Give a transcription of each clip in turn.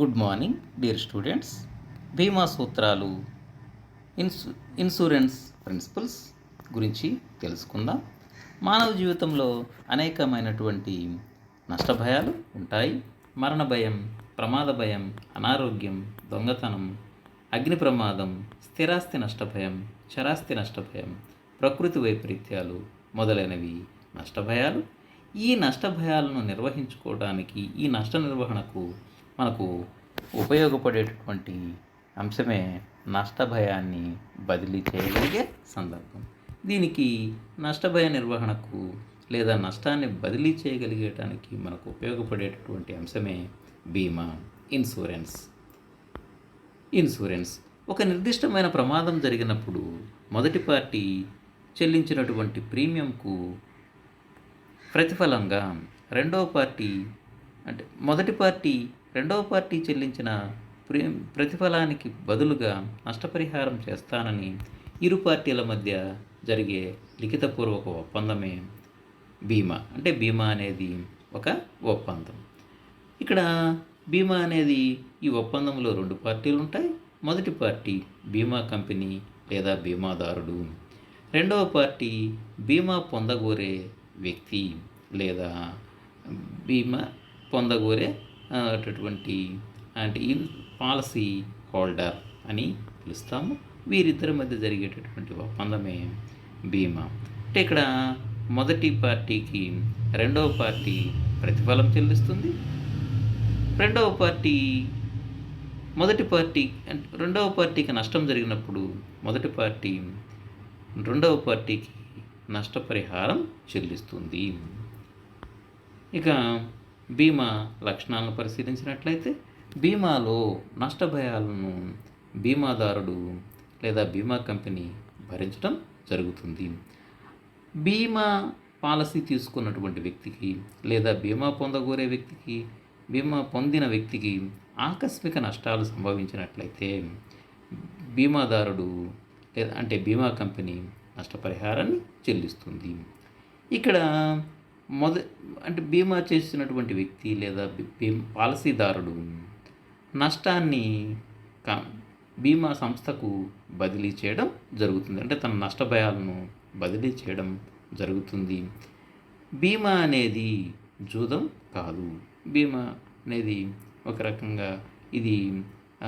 Good morning dear students. బీమా సూత్రాలు ఇన్సు insurance principles గురించి తెలుసుకుందాం. మానవ జీవితంలో అనేకమైనటువంటి నష్టభయాలు ఉంటాయి. మరణ భయం ప్రమాద భయం అనారోగ్యం దొంగతనం అగ్ని ప్రమాదం స్థిరాస్తి నష్టభయం చరాస్తి నష్టభయం ప్రకృతి వైపరీత్యాలు మొదలైనవి నష్టభయాలు. ఈ నష్టభయాలను నిర్వహించుకోవడానికి ఈ నష్ట నిర్వహణకు మనకు ఉపయోగపడేటటువంటి అంశమే నష్ట భయాన్ని బదిలీ చేయగలిగే సందర్భం. దీనికి నష్ట భయ నిర్వహణకు లేదా నష్టాన్ని బదిలీ చేయగలిగేటానికి మనకు ఉపయోగపడేటటువంటి అంశమే బీమా ఇన్సూరెన్స్. ఇన్సూరెన్స్. ఒక నిర్దిష్టమైన ప్రమాదం జరిగినప్పుడు మొదటి పార్టీ చెల్లించినటువంటి ప్రీమియంకు ప్రతిఫలంగా రెండవ పార్టీ అంటే మొదటి పార్టీ రెండవ పార్టీ చెల్లించిన ప్రతిఫలానికి బదులుగా నష్టపరిహారం చేస్తానని ఇరు పార్టీల మధ్య జరిగే లిఖితపూర్వక ఒప్పందమే బీమా. అంటే బీమా అనేది ఒక ఒప్పందం. ఇక్కడ బీమా అనేది ఈ ఒప్పందంలో రెండు పార్టీలు ఉంటాయి. మొదటి పార్టీ బీమా కంపెనీ లేదా బీమాదారుడు. రెండవ పార్టీ బీమా పొందగోరే వ్యక్తి లేదా బీమా పొందగోరే అటువంటి అంటే ఇన్ పాలసీ హోల్డర్ అని పిలుస్తాము. వీరిద్దరి మధ్య జరిగేటటువంటి ఒప్పందమే బీమా. అంటే ఇక్కడ మొదటి పార్టీకి రెండవ పార్టీ ప్రతిఫలం చెల్లిస్తుంది. రెండవ పార్టీ మొదటి పార్టీ అంటే రెండవ పార్టీకి నష్టం జరిగినప్పుడు మొదటి పార్టీ రెండవ పార్టీకి నష్టపరిహారం చెల్లిస్తుంది. ఇక బీమా లక్షణాలను పరిశీలించినట్లయితే బీమాలో నష్ట భయాలను బీమాదారుడు లేదా బీమా కంపెనీ భరించడం జరుగుతుంది. బీమా పాలసీ తీసుకున్నటువంటి వ్యక్తికి లేదా బీమా పొందగోరే వ్యక్తికి బీమా పొందిన వ్యక్తికి ఆకస్మిక నష్టాలు సంభవించినట్లయితే బీమాదారుడు లేదా అంటే బీమా కంపెనీ నష్టపరిహారాన్ని చెల్లిస్తుంది. ఇక్కడ మొద అంటే బీమా చేసినటువంటి వ్యక్తి లేదా పాలసీదారుడు నష్టాన్ని క- బీమా సంస్థకు బదిలీ చేయడం జరుగుతుంది. అంటే తన నష్ట భయాలను బదిలీ చేయడం జరుగుతుంది. బీమా అనేది జూదం కాదు. బీమా అనేది ఒక రకంగా ఇది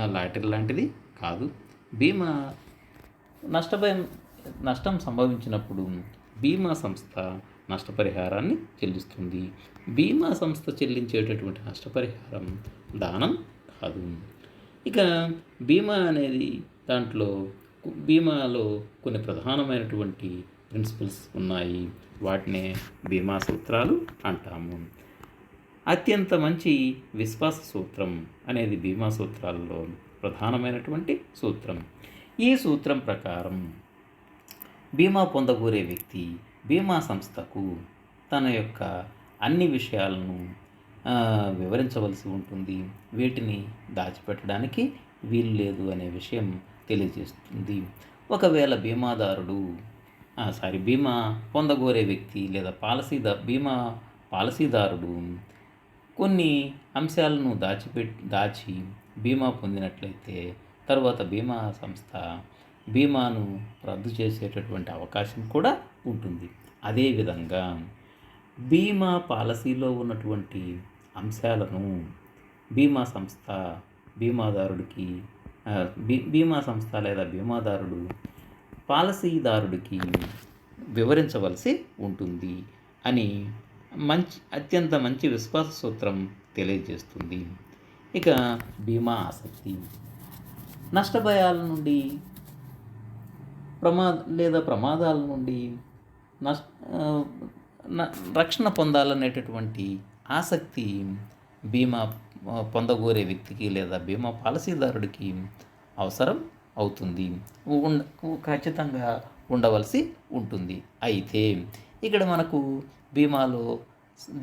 లాటరీ లాంటిది కాదు. బీమా నష్టభయం నష్టం సంభవించినప్పుడు బీమా సంస్థ నష్టపరిహారాన్ని చెల్లిస్తుంది. బీమా సంస్థ చెల్లించేటటువంటి నష్టపరిహారం దానం కాదు. ఇక బీమా అనేది దాంట్లో బీమాలో కొన్ని ప్రధానమైనటువంటి ప్రిన్సిపల్స్ ఉన్నాయి. వాటినే బీమా సూత్రాలు అంటాము. అత్యంత మంచి విశ్వాస సూత్రం అనేది బీమా సూత్రాలలో ప్రధానమైనటువంటి సూత్రం. ఈ సూత్రం ప్రకారం బీమా పొందగోరే వ్యక్తి బీమా సంస్థకు తన యొక్క అన్ని విషయాలను వివరించవలసి ఉంటుంది. వీటిని దాచిపెట్టడానికి వీలు లేదు అనే విషయం తెలియజేస్తుంది. ఒకవేళ బీమాదారుడు సారీ బీమా పొందగోరే వ్యక్తి లేదా పాలసీదా బీమా పాలసీదారుడు కొన్ని అంశాలను దాచిపెట్టి దాచి బీమా పొందినట్లయితే తర్వాత బీమా సంస్థ బీమాను రద్దు చేసేటటువంటి అవకాశం కూడా ఉంటుంది. అదేవిధంగా బీమా పాలసీలో ఉన్నటువంటి అంశాలను బీమా సంస్థ బీమాదారుడికి బీ బీమా సంస్థ లేదా బీమాదారుడు పాలసీదారుడికి వివరించవలసి ఉంటుంది అని మంచి అత్యంత మంచి విశ్వాస సూత్రం తెలియజేస్తుంది. ఇక బీమా ఆసక్తి. నష్టభయాల నుండి ప్రమాద లేదా ప్రమాదాల నుండి రక్షణ పొందాలనేటటువంటి ఆసక్తి బీమా పొందగోరే వ్యక్తికి లేదా బీమా పాలసీదారుడికి అవసరం అవుతుంది. ఉండ ఖచ్చితంగా ఉండవలసి ఉంటుంది. అయితే ఇక్కడ మనకు బీమాలో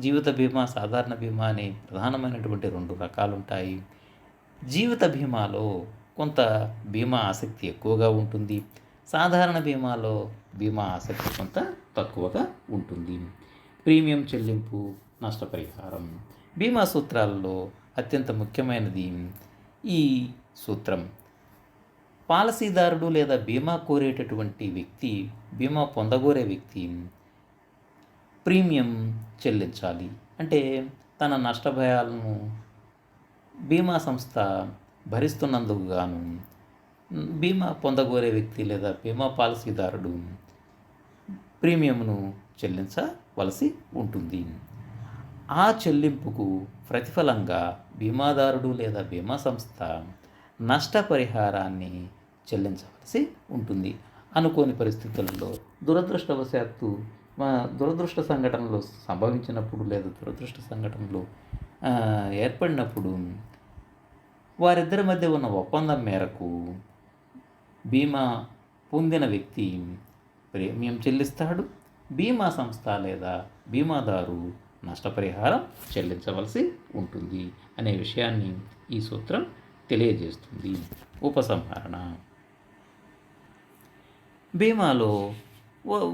జీవిత బీమా సాధారణ బీమా అనే ప్రధానమైనటువంటి రెండు రకాలు ఉంటాయి జీవిత బీమాలో కొంత బీమా ఆసక్తి ఎక్కువగా ఉంటుంది. సాధారణ బీమాలో బీమా ఆసక్తి కొంత తక్కువగా ఉంటుంది. ప్రీమియం చెల్లింపు నష్టపరిహారం. బీమా సూత్రాలలో అత్యంత ముఖ్యమైనది ఈ సూత్రం. పాలసీదారుడు లేదా బీమా కోరేటటువంటి వ్యక్తి బీమా పొందగోరే వ్యక్తి ప్రీమియం చెల్లించాలి. అంటే తన నష్టభయాలను బీమా సంస్థ భరిస్తున్నందుకు గాను బీమా పొందగోరే వ్యక్తి లేదా బీమా పాలసీదారుడు ప్రీమియంను చెల్లించవలసి ఉంటుంది. ఆ చెల్లింపుకు ప్రతిఫలంగా బీమాదారుడు లేదా బీమా సంస్థ నష్టపరిహారాన్ని చెల్లించవలసి ఉంటుంది. అనుకోని పరిస్థితులలో దురదృష్టవశాత్తు మా దురదృష్ట సంఘటనలు సంభవించినప్పుడు లేదా దురదృష్ట సంఘటనలు ఏర్పడినప్పుడు వారిద్దరి మధ్య ఉన్న ఒప్పందం మేరకు బీమా పొందిన వ్యక్తి ప్రీమియం చెల్లిస్తాడు. బీమా సంస్థ లేదా బీమాదారు నష్టపరిహారం చెల్లించవలసి ఉంటుంది అనే విషయాన్ని ఈ సూత్రం తెలియజేస్తుంది. ఉపసంహరణ. బీమాలో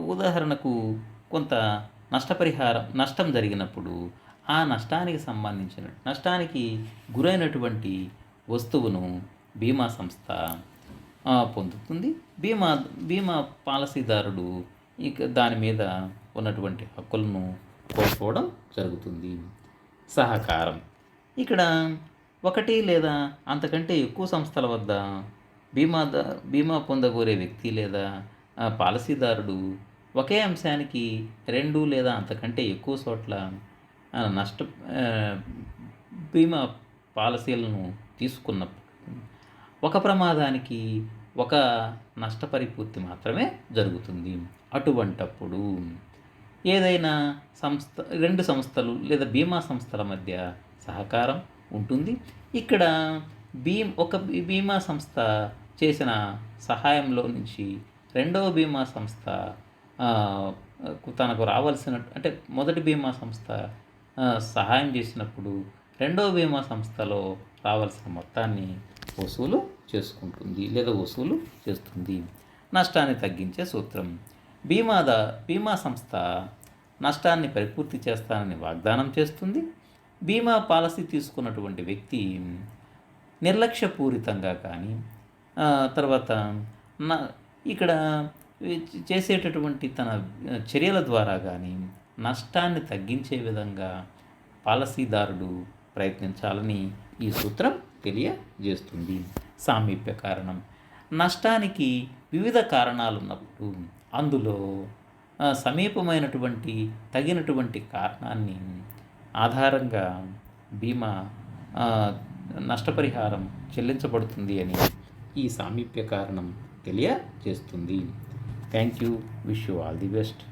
ఉదాహరణకు కొంత నష్టపరిహారం నష్టం జరిగినప్పుడు ఆ నష్టానికి సంబంధించిన నష్టానికి గురైనటువంటి వస్తువును బీమా సంస్థ పొందుతుంది. బీమా బీమా పాలసీదారుడు ఇక దాని మీద ఉన్నటువంటి హక్కులను కోల్పోవడం జరుగుతుంది. సహకారం. ఇక్కడ ఒకటి లేదా అంతకంటే ఎక్కువ సంస్థల వద్ద బీమా బీమా పొందగోరే వ్యక్తి లేదా పాలసీదారుడు ఒకే అంశానికి రెండు లేదా అంతకంటే ఎక్కువ చోట్ల నష్ట బీమా పాలసీలను తీసుకున్నప్పుడు ఒక ప్రమాదానికి ఒక నష్టపరిపూర్తి మాత్రమే జరుగుతుంది. అటువంటప్పుడు ఏదైనా సంస్థ రెండు సంస్థలు లేదా బీమా సంస్థల మధ్య సహకారం ఉంటుంది. ఇక్కడ బీ ఒక బీమా సంస్థ చేసిన సహాయంలో నుంచి రెండవ బీమా సంస్థ తనకు రావాల్సిన అంటే మొదటి బీమా సంస్థ సహాయం చేసినప్పుడు రెండవ బీమా సంస్థలో రావాల్సిన మొత్తాన్ని వసూలు చేసుకుంటుంది లేదా వసూలు చేస్తుంది. నష్టాన్ని తగ్గించే సూత్రం. బీమాద బీమా సంస్థ నష్టాన్ని పరిపూర్తి చేస్తానని వాగ్దానం చేస్తుంది. బీమా పాలసీ తీసుకున్నటువంటి వ్యక్తి నిర్లక్ష్యపూరితంగా కానీ తర్వాత నా ఇక్కడ చేసేటటువంటి తన చర్యల ద్వారా కానీ నష్టాన్ని తగ్గించే విధంగా పాలసీదారుడు ప్రయత్నించాలని ఈ సూత్రం తెలియజేస్తుంది. సామీప్య కారణం. నష్టానికి వివిధ కారణాలు ఉన్నప్పుడు అందులో సమీపమైనటువంటి తగినటువంటి కారణాన్ని ఆధారంగా బీమా నష్టపరిహారం చెల్లించబడుతుంది అని ఈ సామీప్య కారణం తెలియజేస్తుంది. Thank you wish you all the best